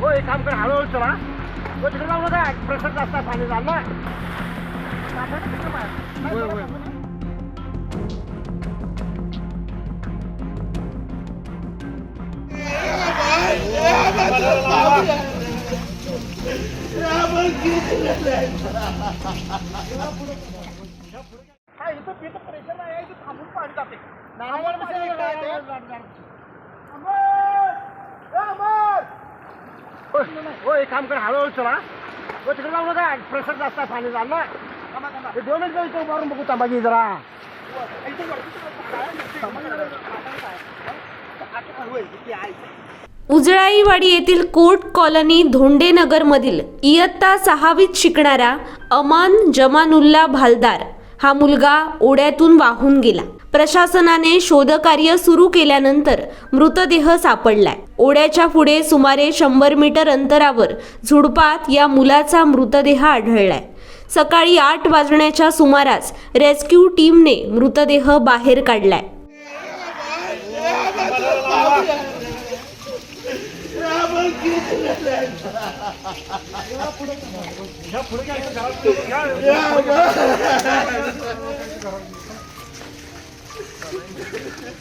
हो एक काम कर हळूहळू चला हो तिकडे जाऊ नका प्रेशर जास्त आहे पाणी झालं ना होय, होय. हा, इथं इथं प्रेशर नाही आहे, इथं थांबून पाणी जाते नारळ पाणी इकडे आहे ते. हो, एक काम कर हळूहळू चला. हो तिकडे लावू नका. प्रेशर जास्त आहे पाणी झालं. हे दोन मिनिटं इथं मारून बघू तांबाजी जरा. उजळाईवाडी येथील कोर्ट कॉलनी धोंडेनगरमधील इयत्ता सहावीत शिकणारा अमान जमानुल्ला भालदार. हा मुलगा ओढ्यातून वाहून गेला. प्रशासनाने शोधकार्य सुरू केल्यानंतर मृतदेह सापडलाय. ओढ्याच्या पुढे सुमारे शंभर मीटर अंतरावर झुडपात या मुलाचा मृतदेह आढळलाय. सकाळी आठ वाजण्याच्या सुमारास रेस्क्यू टीमने मृतदेह बाहेर काढलाय. Yeah, man.